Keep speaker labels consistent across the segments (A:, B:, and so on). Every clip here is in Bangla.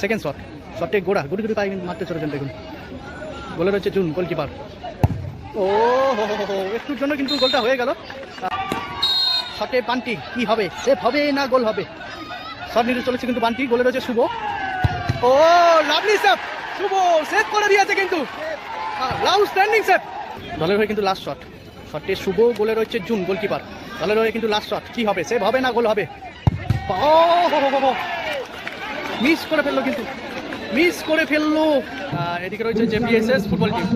A: সেকেন্ড শট শটে গোড়া গুটি গুটি পায়ে মারতে চলেছেন, দেখুন। গোলে রয়েছে জুন গোলকিপার ও একটুর জন্য কিন্তু গোলটা হয়ে গেল। শটে বান্টি কি হবে? সেফ হবে না গোল হবে? শট নিতে চলেছে কিন্তু বান্টি গোলে রয়েছে Shubho. Oh lovely save Shubho save করে দিয়েছে কিন্তু। লাউ স্ট্যান্ডিং সেফ দলের হয়ে কিন্তু লাস্ট শট শটে শুভ গোলে রয়েছে জুন গোলকিপার দলের হয়ে কিন্তু লাস্ট শট কি হবে? সেভ হবে না গোল হবে? ও মিস করে ফেলল কিন্তু। মিস করে ফেলল। এদিকে রয়েছে জেপিএসএস ফুটবল টিম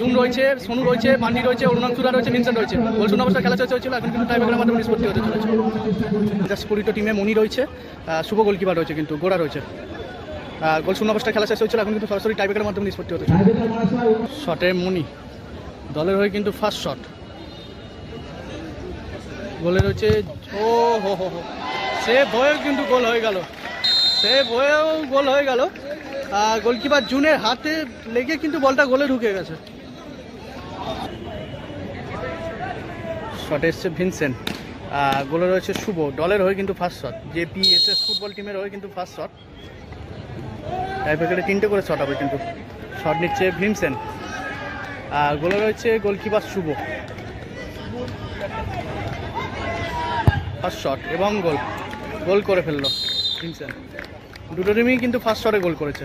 A: জুন রয়েছে, সোনু রয়েছে মান্ডি রয়েছে অরুণাচুরা রয়েছে ভিনসেন্ট রয়েছে। গোল শূন্য অবস্থায় খেলা চলছে হয়েছিল এখন কিন্তু টাইব্রেকারের মাধ্যমে নিষ্পত্তি হতে চলেছে। জাস্ট টিমে মনি রয়েছে। শুভ গোলকিপার রয়েছে কিন্তু গোড়া রয়েছে। গোল শূন্য অবস্থায় খেলা শেষ হয়েছিল, এখন কিন্তু সরাসরি টাইব্রেকারের মাধ্যমে নিষ্পত্তি হতে চলেছে। শটে মনি। দলের হয়ে কিন্তু ফার্স্ট শট গোলে রয়েছে, ও হো হো হো। সেভ কিন্তু গোল হয়ে গেল। সেভ হয়েও গোল হয়ে গেল। গোলকিপার জুনের হাতে লেগে কিন্তু বলটা গোলে ঢুকে গেছে। শট এসছে ভিনসেন্ট গোলে রয়েছে শুভ। দলের হয়ে কিন্তু ফার্স্ট শট জেপিএসএস ফুটবল টিমের হয়ে কিন্তু ফার্স্ট শট টাই প্যাকেটে তিনটে করে শট হবে কিন্তু। শট নিচ্ছে ভিনসেন্ট আর গোলে রয়েছে গোলকিপার শুভ। ফার্স্ট শট এবং গোল। গোল করে ফেলল। ভিনসেন্ট দুটো টিমই কিন্তু ফার্স্ট শটে গোল করেছে।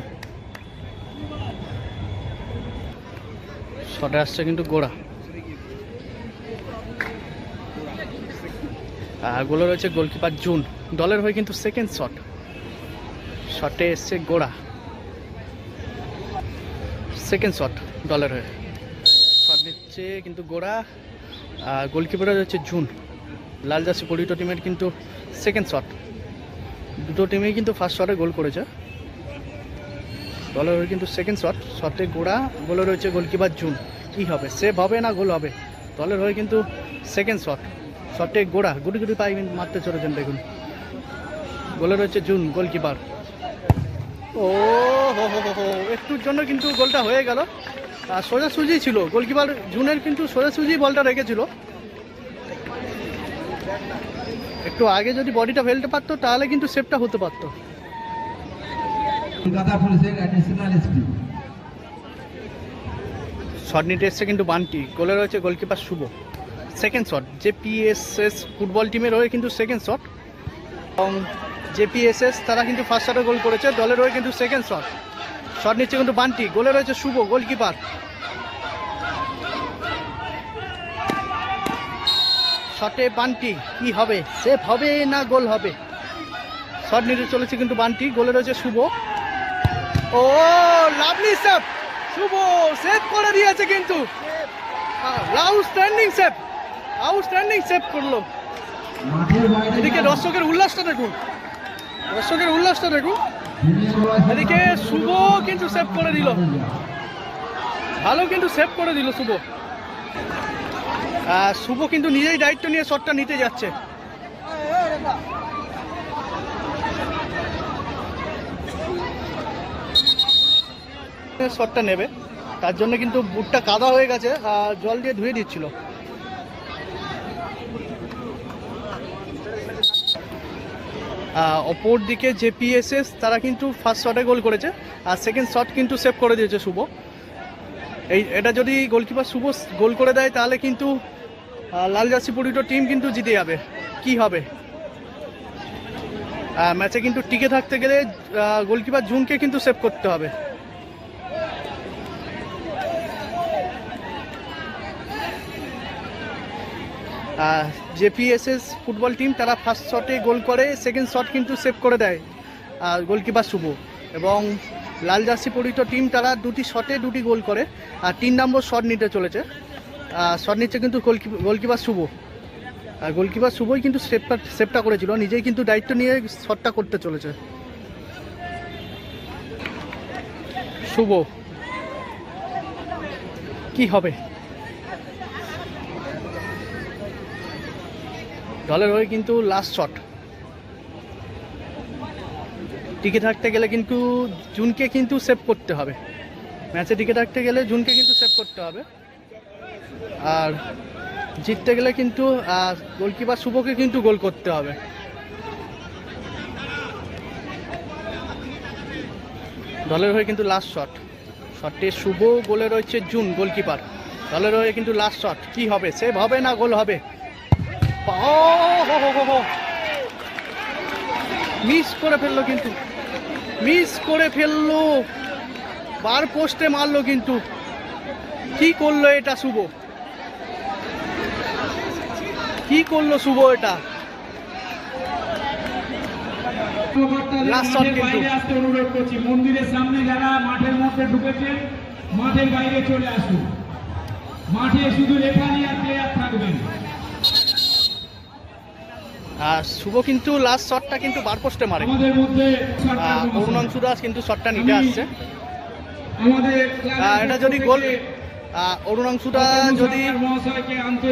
A: শটে আসছে কিন্তু গোড়া। আর গোলে রয়েছে গোলকিপার জুন দলের হয়ে কিন্তু সেকেন্ড শট শটে এসছে গোড়া। সেকেন্ড শট দলের হয়ে। শট দিচ্ছে কিন্তু গোড়া। আর গোলকিপারে রয়েছে জুন লাল জার্সি পরিহিত টিমের কিন্তু সেকেন্ড শট দুটো টিমেই কিন্তু ফার্স্ট শটে গোল করেছে। হয়ে কিন্তু সেকেন্ড শট শটে গোড়া গোলে রয়েছে গোলকিপার জুন কী হবে? সেভ হবে না গোল হবে? দলের হয়ে কিন্তু সেকেন্ড শট শটে গোড়া গুটি গুটি কিন্তু মারতে চলেছেন, দেখুন। গোলে রয়েছে জুন গোলকিপার ও, হো হো হো একটুর জন্য কিন্তু গোলটা হয়ে গেল। আর সোজাসুজি ছিল গোলকিপার জুনের কিন্তু সোজাসুজি বলটা রেখেছিল। একটু আগে যদি বডিটা ফেলতে পারতো তাহলে কিন্তু সেফটা হতে পারতো।
B: কলকাতা পুলিশের অ্যাডিশনাল এসপি
A: শট নিতে এসছে কিন্তু বান্টি। গোলে রয়েছে goalkeeper Shubho. Second shot JPSS football টিমের হয়ে কিন্তু সেকেন্ড শট এবং জেপিএসএস তারা কিন্তু ফার্স্ট শটে গোল করেছে দলের হয়ে কিন্তু সেকেন্ড শট শট নিচ্ছে কিন্তু বান্টি। গোলে রয়েছে শুভ গোলকিপার শটে বান্টি কি হবে? সেফ হবে না গোল হবে? শট নিতে চলেছে কিন্তু বান্টি। গোলে রয়েছে Shubho. Oh, lovely save Shubho, save করে দিয়েছে কিন্তু। Outstanding save! আউটস্ট্যান্ডিং সেভ করল। এদিকে দর্শকের উল্লাসটা দেখুন। দর্শকের উল্লাসটা দেখুন। এদিকে শুভ কিন্তু সেভ করে দিল। ভালো কিন্তু সেভ করে দিল শুভ। শুভ কিন্তু নিজেই দায়িত্ব নিয়ে শটটা নিতে যাচ্ছে। শটটা নেবে। তার জন্য কিন্তু বুটটা কাদা হয়ে গেছে জল দিয়ে ধুয়ে দিচ্ছিল। অপর দিকে জেপিএসএস তারা কিন্তু ফার্স্ট শটে গোল করেছে, আর সেকেন্ড শট কিন্তু সেভ করে দিয়েছে শুভ। এই, এটা যদি গোলকিপার শুভ গোল করে দেয়, তাহলে কিন্তু লাল জার্সি পরিহিত টিম কিন্তু জিতে যাবে। কি হবে? ম্যাচে কিন্তু টিকে থাকতে গেলে গোলকিপার জুনকে কিন্তু সেভ করতে হবে। জেপিএসএস ফুটবল টিম তারা ফার্স্ট শটে গোল করে সেকেন্ড শট কিন্তু সেভ করে দেয় গোলকিপার শুভ। এবং লাল জার্সি পরিহিত টিম তারা দুটি শটে দুটি গোল করে, আর তিন নম্বর শট নিতে চলেছে। শট নিচ্ছে কিন্তু গোলকিপার শুভ। আর গোলকিপার শুভই কিন্তু সেভটা সেভটা করেছিল। নিজেই কিন্তু দায়িত্ব নিয়ে শটটা করতে চলেছে। শুভ। কি হবে? দলের হয়ে কিন্তু লাস্ট শট টিকে থাকতে গেলে কিন্তু জুনকে কিন্তু সেভ করতে হবে। ম্যাচে টিকে থাকতে গেলে জুনকে কিন্তু সেভ করতে হবে। আর জিততে গেলে কিন্তু গোলকিপার শুভকে কিন্তু গোল করতে হবে। দলের হয়ে কিন্তু লাস্ট শট শটে শুভ, গোলে রয়েছে জুন গোলকিপার দলের হয়ে কিন্তু লাস্ট শট কি হবে? সেভ হবে না গোল হবে? মিস করে ফেলল কিন্তু। মিস করে ফেলল। বার পোস্টে মারলো কিন্তু। কি করল এটা শুভ? কি করল শুভ এটা? Last shot কিন্তু।
C: বাইরে আসতে অনুরোধ করছি। মন্দিরের সামনে যারা মাঠের মধ্যে ঢুকেছেন মাঠের বাইরে চলে আসুন। মাঠে শুধু রেফারি আর প্লেয়ার থাকবেন।
A: আর শুভ কিন্তু লাস্ট শটটা কিন্তু বার পোস্টে মারে। অরুণাংশু দাস কিন্তু শটটা নিতে আসছে। এটা যদি গোল অরুণাংশুটা যদি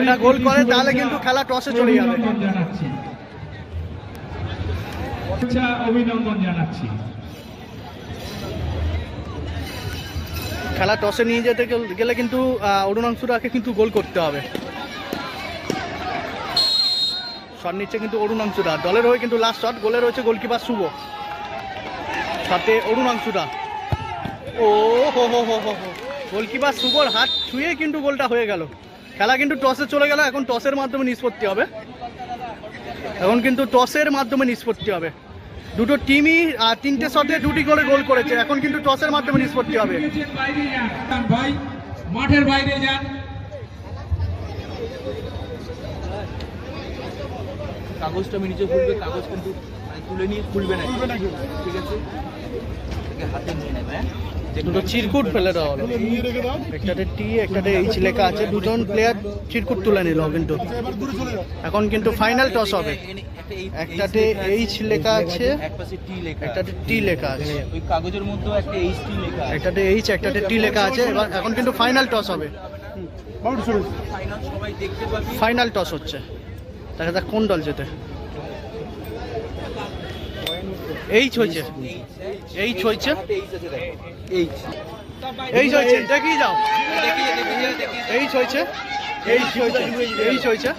A: এটা গোল করে তাহলে কিন্তু খেলা টসে চলে যাবে।
C: অভিনন্দন জানাচ্ছি। জানাচ্ছি।
A: খেলা টসে নিয়ে যেতে গেলে কিন্তু আহ, অরুণাংশুরাকে কিন্তু গোল করতে হবে। শট নিচ্ছে কিন্তু অরুণাংশুরা দলের হয়ে কিন্তু লাস্ট শট গোলে রয়েছে গোলকিপার শুভ। সাথে অরুণাংশুটা। ও হো হো হো হো হো। গোলকিপার সুবর হাত ছুঁয়ে কিন্তু গোলটা হয়ে গেল। খেলা কিন্তু টসে চলে গেল, এখন টসের মাধ্যমে নিষ্পত্তি হবে। এখন কিন্তু টসের মাধ্যমে নিষ্পত্তি হবে। দুটো টিমই তিনটে শটে দুটি করে গোল করেছে, এখন কিন্তু টসের মাধ্যমে নিষ্পত্তি হবে।
C: মাঠের বাইরে যান।
D: কাগজটা আমি নিচে খুলবে কাগজ কিন্তু মানে তুলে নিয়ে খুলবে না। ঠিক আছে? হাতে নিয়ে নেবে হ্যাঁ?
A: দুটো চিরকুট ফেলে দেওয়া হলো একটাতে টি একটাতে এইচ লেখা আছে। দুজন প্লেয়ার চিরকুট তুলে নিল কিন্তু। এখন কিন্তু ফাইনাল টস হবে। একটাতে এইচ লেখা আছে একটাতে টি লেখা আছে।
D: ওই কাগজের মধ্যেও একটা এইচ টি লেখা
A: একটাতে এইচ একটাতে টি লেখা আছে। এবার এখন কিন্তু ফাইনাল টস হবে।
D: ফাইনাল
A: টস হচ্ছে। দেখা যাক কোন দল জেতে। এইচ হয়েছে। এইচ হয়েছে।
D: এইচ
A: হয়েছে। দেখি যাও এইচ হয়েছে। এইচ হয়েছে। এইচ হয়েছে।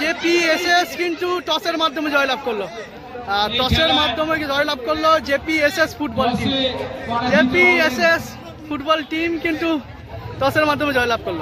A: জেপি এসএস কিন্তু টসের মাধ্যমে জয়লাভ করল। আর টসের মাধ্যমে জয়লাভ করল JP SS football team JP SS football team কিন্তু টসের মাধ্যমে জয়লাভ করল।